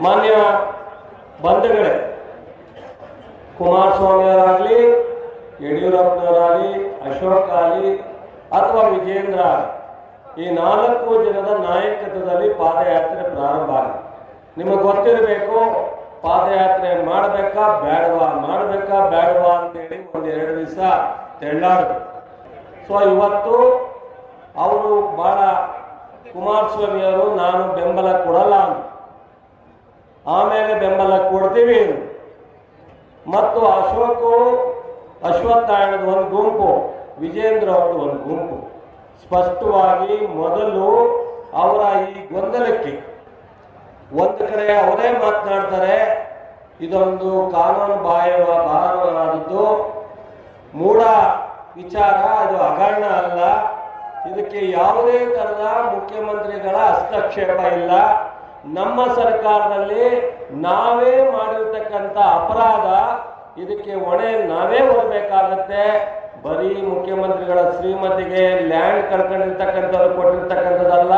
ಮಾನ್ಯ ಬಂಧುಗಳೇ, ಕುಮಾರಸ್ವಾಮಿಯವರಾಗಲಿ, ಯಡಿಯೂರಪ್ಪನವರಾಗಲಿ ಅಶೋಕ್ ಆಗಲಿ ಅಥವಾ ವಿಜೇಂದ್ರ ಈ ನಾಲ್ಕು ಜನದ ನಾಯಕತ್ವದಲ್ಲಿ ಪಾದಯಾತ್ರೆ ಪ್ರಾರಂಭ ಆಗಿದೆ. ನಿಮಗೆ ಗೊತ್ತಿರಬೇಕು, ಪಾದಯಾತ್ರೆ ಮಾಡಬೇಕಾ, ಬೇಡವಾ? ಮಾಡಬೇಕಾ, ಬೇಡವಾ ಅಂತೇಳಿ ಒಂದು ಎರಡು ದಿವಸ ತೆಳ್ಳಾಡಬೇಕು. ಸೊ ಇವತ್ತು ಅವರು ಬಹಳ ಕುಮಾರಸ್ವಾಮಿಯವರು, ನಾನು ಬೆಂಬಲ ಕೊಡಲ್ಲ ಅಂತ. ಆಮೇಲೆ ಬೆಂಬಲ ಕೊಡ್ತೀವಿ. ಮತ್ತು ಅಶೋಕು ಅಶ್ವತ್ಥಾಯಣದ ಒಂದು ಗುಂಪು, ವಿಜೇಂದ್ರ ಅವ್ರದ್ದು ಒಂದು ಗುಂಪು. ಸ್ಪಷ್ಟವಾಗಿ ಮೊದಲು ಅವರ ಈ ಗೊಂದಲಕ್ಕೆ ಒಂದು ಕಡೆ ಅವರೇ ಮಾತನಾಡ್ತಾರೆ, ಇದೊಂದು ಕಾನೂನು ಬಾಹ್ಯವಾದದ್ದು ಮೂಢ ವಿಚಾರ, ಅದು ಹಗರಣ ಅಲ್ಲ. ಇದಕ್ಕೆ ಯಾವುದೇ ಥರದ ಮುಖ್ಯಮಂತ್ರಿಗಳ ಹಸ್ತಕ್ಷೇಪ ಇಲ್ಲ. ನಮ್ಮ ಸರ್ಕಾರದಲ್ಲಿ ನಾವೇ ಮಾಡಿರ್ತಕ್ಕಂಥ ಅಪರಾಧ, ಇದಕ್ಕೆ ಹೊಣೆ ನಾವೇ ಹೊರಬೇಕಾಗತ್ತೆ. ಬರೀ ಮುಖ್ಯಮಂತ್ರಿಗಳ ಶ್ರೀಮತಿಗೆ ಲ್ಯಾಂಡ್ ಕಳ್ಕೊಂಡಿರ್ತಕ್ಕಂಥವ್ರು ಕೊಟ್ಟಿರ್ತಕ್ಕಂಥದ್ದಲ್ಲ.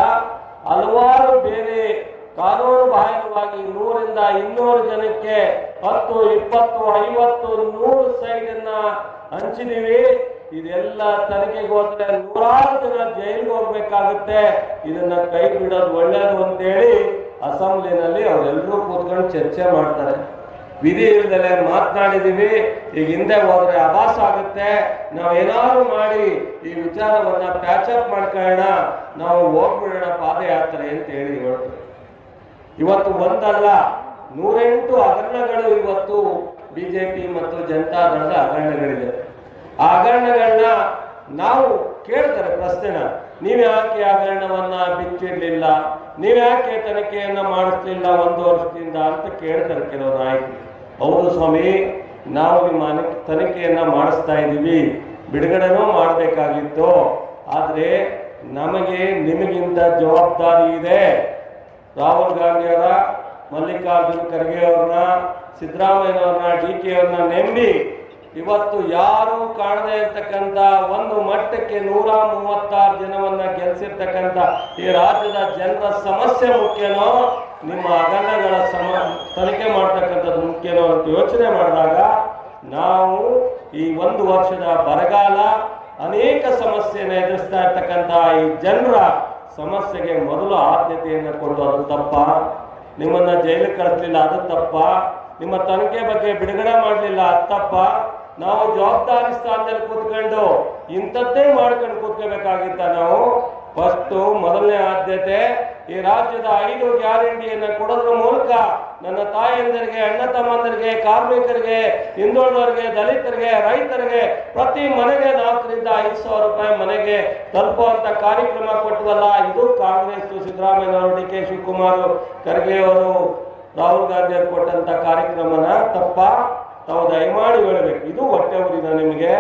ಹಲವಾರು ಬೇರೆ ಕಾನೂನು ಬಾಹಿರವಾಗಿ ನೂರಿಂದ ಇನ್ನೂರು ಜನಕ್ಕೆ ಹತ್ತು, ಇಪ್ಪತ್ತು, ಐವತ್ತು, ನೂರು ಸೈಡನ್ನ ಹಂಚಿದೀವಿ. ಇದೆಲ್ಲ ತನಿಖೆಗೆ ಹೋದ್ರೆ ನೂರಾರು ಜನ ಜೈಲಿಗೆ ಹೋಗ್ಬೇಕಾಗುತ್ತೆ. ಇದನ್ನ ಕೈ ಬಿಡೋದು ಒಳ್ಳೇದು ಅಂತೇಳಿ ಅಸೆಂಬ್ಲಿನಲ್ಲಿ ಅವರೆಲ್ಲರೂ ಕೂತ್ಕೊಂಡು ಚರ್ಚೆ ಮಾಡ್ತಾರೆ. ವಿಧಿ ಇಲ್ದಲೆ ಮಾತನಾಡಿದೀವಿ, ಈಗ ಹಿಂದೆ ಹೋದ್ರೆ ಅಭಾಸ ಆಗುತ್ತೆ. ನಾವು ಏನಾದ್ರು ಮಾಡಿ ಈ ವಿಚಾರವನ್ನ ಪ್ಯಾಚಪ್ ಮಾಡ್ಕೊಳ್ಳೋಣ, ನಾವು ಹೋಗ್ಬಿಡೋಣ ಪಾದಯಾತ್ರೆ ಅಂತ ಹೇಳಿ ಹೇಳ್ತಾರೆ. ಇವತ್ತು ಒಂದಲ್ಲ, ನೂರೆಂಟು ಹಗರಣಗಳು ಇವತ್ತು ಬಿಜೆಪಿ ಮತ್ತು ಜನತಾದಳದ ಹಗರಣಗಳಿದೆ. ಆ ಹಗರಣಗಳನ್ನ ನಾವು ಕೇಳ್ತಾರೆ ಪ್ರಶ್ನೆನ ನೀವ್ಯಾಕೆ ಹಗರಣವನ್ನ ಬಿಚ್ಚಿಡ್ಲಿಲ್ಲ? ನೀವ್ಯಾಕೆ ತನಿಖೆಯನ್ನ ಮಾಡಿಸ್ಲಿಲ್ಲ ಒಂದು ವರ್ಷದಿಂದ? ಅಂತ ಕೇಳ್ತಾರೆ ಕೆಲವು ನಾಯಕರು. ಹೌದು ಸ್ವಾಮಿ, ನಾವು ನಿಮ್ಮ ತನಿಖೆಯನ್ನ ಮಾಡಿಸ್ತಾ ಇದ್ದೀವಿ. ಬಿಡುಗಡೆನೂ ಮಾಡಬೇಕಾಗಿತ್ತು. ಆದ್ರೆ ನಮಗೆ ನಿಮಗಿಂತ ಜವಾಬ್ದಾರಿ ಇದೆ. ರಾಹುಲ್ ಗಾಂಧಿಯವರ ಮಲ್ಲಿಕಾರ್ಜುನ್ ಖರ್ಗೆ ಅವ್ರನ್ನ ಸಿದ್ದರಾಮಯ್ಯನವ್ರನ್ನ ಡಿ ಕೆ ಅವ್ರನ್ನ ನೆಂಬಿ ಇವತ್ತು ಯಾರು ಕಾಣದೇ ಇರತಕ್ಕಂತ ಒಂದು ಮಟ್ಟಕ್ಕೆ ನೂರ ಮೂವತ್ತಾರು ಜನವನ್ನ ಗೆಲ್ಸಿರ್ತಕ್ಕಂಥ ಈ ರಾಜ್ಯದ ಜನರ ಸಮಸ್ಯೆ ಮುಖ್ಯನೋ, ನಿಮ್ಮ ಅಗಲಗಳ ಸಮ, ತನಿಖೆ ಮಾಡ್ತಕ್ಕಂಥದ್ದು ಮುಖ್ಯನೋ ಅಂತ ಯೋಚನೆ ಮಾಡಿದಾಗ ನಾವು ಈ ಒಂದು ವರ್ಷದ ಬರಗಾಲ ಅನೇಕ ಸಮಸ್ಯೆಯನ್ನು ಎದುರಿಸ್ತಾ ಇರ್ತಕ್ಕಂಥ ಈ ಜನರ ಸಮಸ್ಯೆಗೆ ಮೊದಲು ಆದ್ಯತೆಯನ್ನು ಕೊಡು ಅದು ತಪ್ಪ. ನಿಮ್ಮನ್ನ ಜೈಲಿಗೆ ಕಳಿಸ್ಲಿಲ್ಲ ಅದು ತಪ್ಪ. ನಿಮ್ಮ ತನಿಖೆ ಬಗ್ಗೆ ಬಿಡುಗಡೆ ಮಾಡಲಿಲ್ಲ ಅದು ತಪ್ಪ. ನಾವು ಜವಾಬ್ದಾರಿ ಸ್ಥಾನದಲ್ಲಿ ಕೂತ್ಕೊಂಡು ಇಂಥದ್ದೇ ಮಾಡ್ಕೊಂಡು ಕೂತ್ಕೋಬೇಕಾಗಿತ್ತ ನಾವು? ಫಸ್ಟ್ ಮೊದಲನೇ ಆದ್ಯತೆ, ಈ ರಾಜ್ಯದ ಐದು ಗ್ಯಾರಂಟಿಯನ್ನು ಕೊಡೋದ್ರ ಮೂಲಕ ನನ್ನ ತಾಯಂದರಿಗೆ, ಅಣ್ಣ ತಮ್ಮಂದರಿಗೆ, ಕಾರ್ಮಿಕರಿಗೆ, ಹಿಂದುಳಿದವರಿಗೆ, ದಲಿತರಿಗೆ, ರೈತರಿಗೆ ಪ್ರತಿ ಮನೆಗೆ ನಾಲ್ಕರಿಂದ ಐದು ಸಾವಿರ ರೂಪಾಯಿ ಮನೆಗೆ ತಲುಪುವಂತ ಕಾರ್ಯಕ್ರಮ ಕೊಟ್ಟವಲ್ಲ ಇದು ಕಾಂಗ್ರೆಸ್ ಸಿದ್ದರಾಮಯ್ಯ ಡಿ ಕೆ ಶಿವಕುಮಾರ್ ಖರ್ಗೆ ಅವರು. ರಾಹುಲ್ ಗಾಂಧಿ ಅವರು ಕೊಟ್ಟಂತ ಕಾರ್ಯಕ್ರಮನ ತಪ್ಪ, ತಾವು ದಯಮಾಡಿ ಹೇಳಬೇಕು. ಇದು ಹೊಟ್ಟೆ ಉರಿದ ನಿಮಗೆ.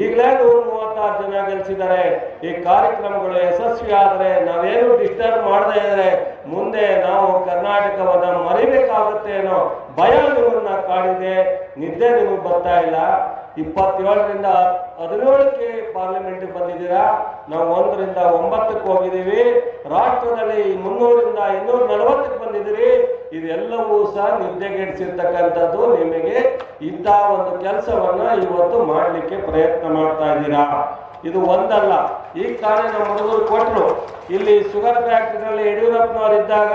ಈಗಲೇ ನೂರ ಮೂವತ್ತಾರು ಜನ ಗೆಲ್ಸಿದ್ದಾರೆ. ಈ ಕಾರ್ಯಕ್ರಮಗಳು ಯಶಸ್ವಿ ಆದರೆ ನಾವೇನು ಡಿಸ್ಟರ್ಬ್ ಮಾಡದೇ ಇದ್ರೆ ಮುಂದೆ ನಾವು ಕರ್ನಾಟಕವನ್ನ ಮರಿಬೇಕಾಗುತ್ತೆ ಅನ್ನೋ ಭಯ ನಿಮ್ಮನ್ನ ಕಾಡಿದೆ. ನಿದ್ದೆ ನಿಮಗೆ ಬರ್ತಾ ಇಲ್ಲ. ಇಪ್ಪತ್ತೇಳರಿಂದ ಹದಿನೇಳಕ್ಕೆ ಪಾರ್ಲಿಮೆಂಟ್ ಬಂದಿದ್ದೀರಾ? ನಾವು ಒಂದರಿಂದ ಒಂಬತ್ತಕ್ಕೆ ಹೋಗಿದ್ದೀವಿ. ರಾಷ್ಟ್ರದಲ್ಲಿ ಮುನ್ನೂರಿಂದ ಇನ್ನೂರ ನಲವತ್ತಕ್ಕೆ ಬಂದಿದ್ದೀರಿ. ಇದೆಲ್ಲವೂ ಸಹ ನಿದ್ದೆಗೆಡಿಸಿರ್ತಕ್ಕಂಥದ್ದು ನಿಮಗೆ ಇಂಥ ಒಂದು ಕೆಲಸವನ್ನ ಇವತ್ತು ಮಾಡಲಿಕ್ಕೆ ಪ್ರಯತ್ನ ಮಾಡ್ತಾ ಇದ್ದೀರಾ? ಇದು ಒಂದಲ್ಲ. ಈ ನಮ್ಮ ಹುಡುಗರು ಕೊಟ್ಟರು ಇಲ್ಲಿ ಶುಗರ್ ಫ್ಯಾಕ್ಟ್ರಿನಲ್ಲಿ ಯಡಿಯೂರಪ್ಪನವರು ಇದ್ದಾಗ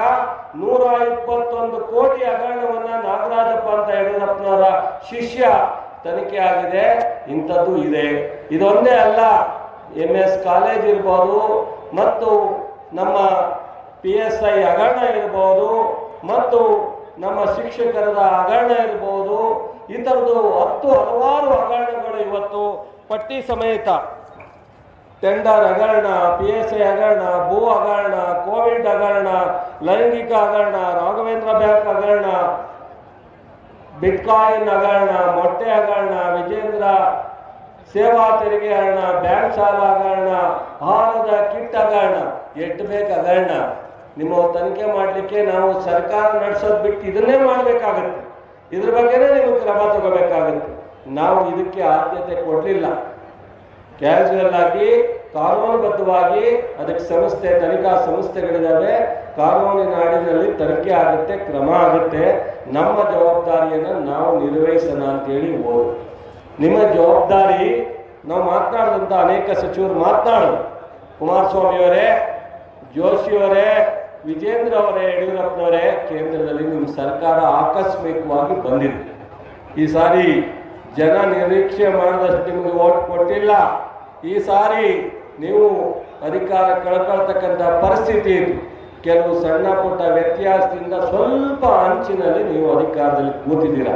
ನೂರ ಇಪ್ಪತ್ತೊಂದು ಕೋಟಿ ಹಗರಣವನ್ನ ನಾಗರಾಜಪ್ಪ ಅಂತ ಯಡಿಯೂರಪ್ಪನವರ ಶಿಷ್ಯ ತನಿಖೆ ಆಗಿದೆ, ಇಂಥದ್ದು ಇದೆ. ಇದೊಂದೇ ಅಲ್ಲ, ಎಂ ಎಸ್ ಕಾಲೇಜ್ ಇರ್ಬೋದು, ಮತ್ತು ನಮ್ಮ ಪಿ ಎಸ್ ಐ ಹಗರಣ ಇರ್ಬೋದು, ಮತ್ತು ನಮ್ಮ ಶಿಕ್ಷಕರದ ಹಗರಣ ಇರ್ಬೋದು ಈ ಥರದ್ದು ಹತ್ತು ಹಲವಾರು ಹಗರಣಗಳು ಇವತ್ತು ಪಟ್ಟಿ ಸಮೇತ. ಟೆಂಡರ್ ಹಗರಣ, ಪಿ ಎಸ್ ಐ ಹಗರಣ, ಭೂ ಹಗರಣ, ಕೋವಿಡ್ ಹಗರಣ, ಲೈಂಗಿಕ ಹಗರಣ, ರಾಘವೇಂದ್ರ ಬ್ಯಾಂಕ್ ಹಗರಣ ಬಿಟ್ಕಾಯಿನ್ ಹಗರಣ, ಮೊಟ್ಟೆ ಹಗರಣ, ವಿಜೇಂದ್ರ ಸೇವಾ ತೆರಿಗೆ ಹಗರಣ, ಬ್ಯಾಂಕ್ ಸಾಲ ಹಗರಣ, ಆಹಾರದ ಕಿಟ್ ಹಗರಣ, ಎಷ್ಟು ಬೇಕು ಹಗರಣ? ನಿಮ್ಮ ತನಿಖೆ ಮಾಡಲಿಕ್ಕೆ ನಾವು ಸರ್ಕಾರ ನಡೆಸೋದು ಬಿಟ್ಟು ಇದನ್ನೇ ಮಾಡಬೇಕಾಗುತ್ತೆ. ಇದ್ರ ಬಗ್ಗೆನೇ ನೀವು ಕ್ರಮ ತಗೋಬೇಕಾಗುತ್ತೆ. ನಾವು ಇದಕ್ಕೆ ಆದ್ಯತೆ ಕೊಡಲಿಲ್ಲ. ಕ್ಯಾಶುವಲ್ ಆಗಿ ಕಾನೂನುಬದ್ಧವಾಗಿ ಅದಕ್ಕೆ ಸಂಸ್ಥೆ, ತನಿಖಾ ಸಂಸ್ಥೆಗಳಿದ್ದಾವೆ. ಕಾನೂನಿನ ಅಡಿನಲ್ಲಿ ತನಿಖೆ ಆಗುತ್ತೆ, ಕ್ರಮ ಆಗುತ್ತೆ. ನಮ್ಮ ಜವಾಬ್ದಾರಿಯನ್ನು ನಾವು ನಿರ್ವಹಿಸೋಣ ಅಂತೇಳಿ ಹೋದು ನಿಮ್ಮ ಜವಾಬ್ದಾರಿ, ನಾವು ಮಾತನಾಡಿದಂಥ ಅನೇಕ ಸಚಿವರು ಮಾತನಾಡೋದು ಕುಮಾರಸ್ವಾಮಿಯವರೇ, ಜೋಶಿಯವರೇ, ವಿಜೇಂದ್ರ ಅವರೇ, ಯಡಿಯೂರಪ್ಪನವರೇ, ಕೇಂದ್ರದಲ್ಲಿ ನಿಮ್ಮ ಸರ್ಕಾರ ಆಕಸ್ಮಿಕವಾಗಿ ಬಂದಿದೆ. ಈ ಸಾರಿ ಜನ ನಿರೀಕ್ಷೆ ಮಾಡಿದಷ್ಟು ನಿಮಗೆ ಓಟ್ ಕೊಟ್ಟಿಲ್ಲ. ಈ ಸಾರಿ ನೀವು ಅಧಿಕಾರ ಕಳ್ಕೊಳ್ತಕ್ಕಂಥ ಪರಿಸ್ಥಿತಿ ಇತ್ತು ಕೆಲವು ಸಣ್ಣ ಪುಟ್ಟ ವ್ಯತ್ಯಾಸದಿಂದ ಸ್ವಲ್ಪ ಅಂಚಿನಲ್ಲಿ ನೀವು ಅಧಿಕಾರದಲ್ಲಿ ಕೂತಿದ್ದೀರಾ?